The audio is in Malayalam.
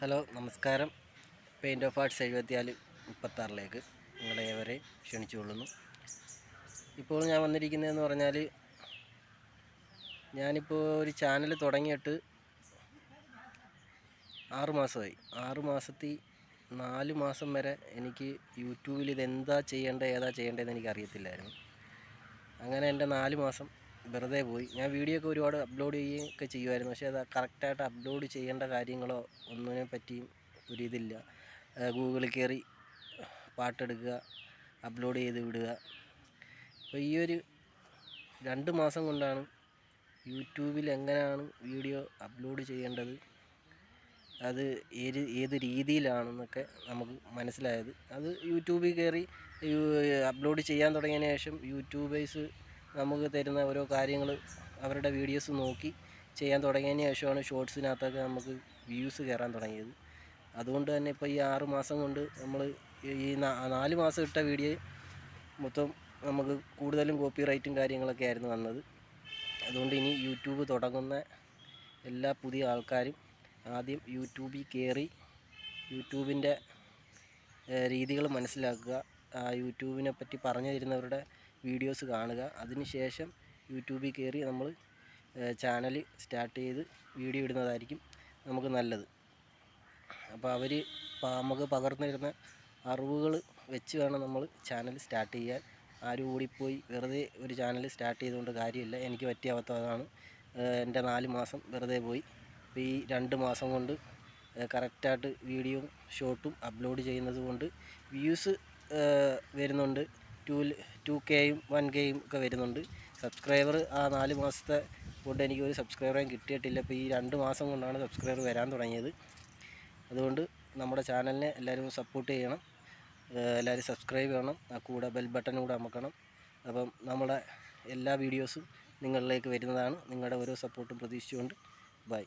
ഹലോ നമസ്കാരം. പെയിന്റ് ഓഫ് ആർട്സ് എഴുപത്തിനാല് മുപ്പത്താറിലേക്ക് നിങ്ങളെ ഏവരെ ക്ഷണിച്ചുകൊള്ളുന്നു. ഇപ്പോൾ ഞാൻ വന്നിരിക്കുന്നതെന്ന് പറഞ്ഞാൽ ഞാനിപ്പോൾ ഒരു ചാനൽ തുടങ്ങിയിട്ട് ആറ് മാസമായി. ആറ് മാസത്തിൽ നാല് മാസം വരെ എനിക്ക് യൂട്യൂബിൽ ഇതെന്താ ചെയ്യേണ്ടത് ഏതാ ചെയ്യേണ്ടതെന്ന് എനിക്ക് അറിയത്തില്ലായിരുന്നു അങ്ങനെ എന്റെ നാല് മാസം വെറുതെ പോയി. ഞാൻ വീഡിയോ ഒക്കെ ഒരുപാട് അപ്ലോഡ് ചെയ്യുകയും ഒക്കെ ചെയ്യുമായിരുന്നു. പക്ഷേ അത് കറക്റ്റായിട്ട് അപ്ലോഡ് ചെയ്യേണ്ട കാര്യങ്ങളോ ഒന്നിനെ പറ്റിയും ഒരു ഇതില്ല. ഗൂഗിളിൽ കയറി പാട്ടെടുക്കുക അപ്ലോഡ് ചെയ്ത് വിടുക. അപ്പോൾ ഈ ഒരു രണ്ട് മാസം കൊണ്ടാണ് യൂട്യൂബിൽ എങ്ങനെയാണ് വീഡിയോ അപ്ലോഡ് ചെയ്യേണ്ടത് അത് ഏത് ഏത് രീതിയിലാണെന്നൊക്കെ നമുക്ക് മനസ്സിലായത്. അത് യൂട്യൂബിൽ കയറി അപ്ലോഡ് ചെയ്യാൻ തുടങ്ങിയതിന് ശേഷം യൂട്യൂബേഴ്സ് നമുക്ക് തരുന്ന ഓരോ കാര്യങ്ങൾ അവരുടെ വീഡിയോസ് നോക്കി ചെയ്യാൻ തുടങ്ങിയതിന് ശേഷമാണ് ഷോർട്സിനകത്തൊക്കെ നമുക്ക് വ്യൂസ് കയറാൻ തുടങ്ങിയത്. അതുകൊണ്ട് തന്നെ ഇപ്പോൾ ഈ ആറ് മാസം കൊണ്ട് നമ്മൾ ഈ നാല് മാസം ഇട്ട വീഡിയോ മൊത്തം നമുക്ക് കൂടുതലും കോപ്പി റൈറ്റും കാര്യങ്ങളൊക്കെ ആയിരുന്നു വന്നത്. അതുകൊണ്ട് ഇനി യൂട്യൂബ് തുടങ്ങുന്ന എല്ലാ പുതിയ ആൾക്കാരും ആദ്യം യൂട്യൂബിൽ കയറി യൂട്യൂബിന്റെ രീതികൾ മനസ്സിലാക്കുക. യൂട്യൂബിനെ പറ്റി പറഞ്ഞു തരുന്നവരുടെ വീഡിയോസ് കാണുക. അതിനുശേഷം യൂട്യൂബിൽ കയറി നമ്മൾ ചാനൽ സ്റ്റാർട്ട് ചെയ്ത് വീഡിയോ ഇടുന്നതായിരിക്കും നമുക്ക് നല്ലത്. അപ്പോൾ അവർ നമുക്ക് പകർന്നു തരുന്ന അറിവുകൾ വെച്ച് വേണം നമ്മൾ ചാനൽ സ്റ്റാർട്ട് ചെയ്യാൻ. ആരും ഓടിപ്പോയി വെറുതെ ഒരു ചാനൽ സ്റ്റാർട്ട് ചെയ്തുകൊണ്ട് കാര്യമില്ല. എനിക്ക് പറ്റിയ ഏഹ് എന്റെ നാല് മാസം വെറുതെ പോയി. അപ്പോൾ ഈ രണ്ട് മാസം കൊണ്ട് കറക്റ്റായിട്ട് വീഡിയോ ഷോർട്ടും അപ്ലോഡ് ചെയ്യുന്നത് കൊണ്ട് വ്യൂസ് വരുന്നുണ്ട്. ടു ടു കെയും വൺ കെയും ഒക്കെ വരുന്നുണ്ട്. സബ്സ്ക്രൈബർ ആ നാല് മാസത്തെ കൊണ്ട് എനിക്ക് ഒരു സബ്സ്ക്രൈബറേയും കിട്ടിയിട്ടില്ല. ഇപ്പോൾ ഈ രണ്ട് മാസം കൊണ്ടാണ് സബ്സ്ക്രൈബർ വരാൻ തുടങ്ങിയത്. അതുകൊണ്ട് നമ്മുടെ ചാനലിനെ എല്ലാവരും സപ്പോർട്ട് ചെയ്യണം. എല്ലാവരും സബ്സ്ക്രൈബ് ചെയ്യണം. ആ കൂടെ ബെൽ ബട്ടൺ കൂടെ അമക്കണം അപ്പം നമ്മുടെ എല്ലാ വീഡിയോസും നിങ്ങളിലേക്ക് വരുന്നതാണ്. നിങ്ങളുടെ ഓരോ സപ്പോർട്ടും പ്രതീക്ഷിച്ചുകൊണ്ട്. ബൈ.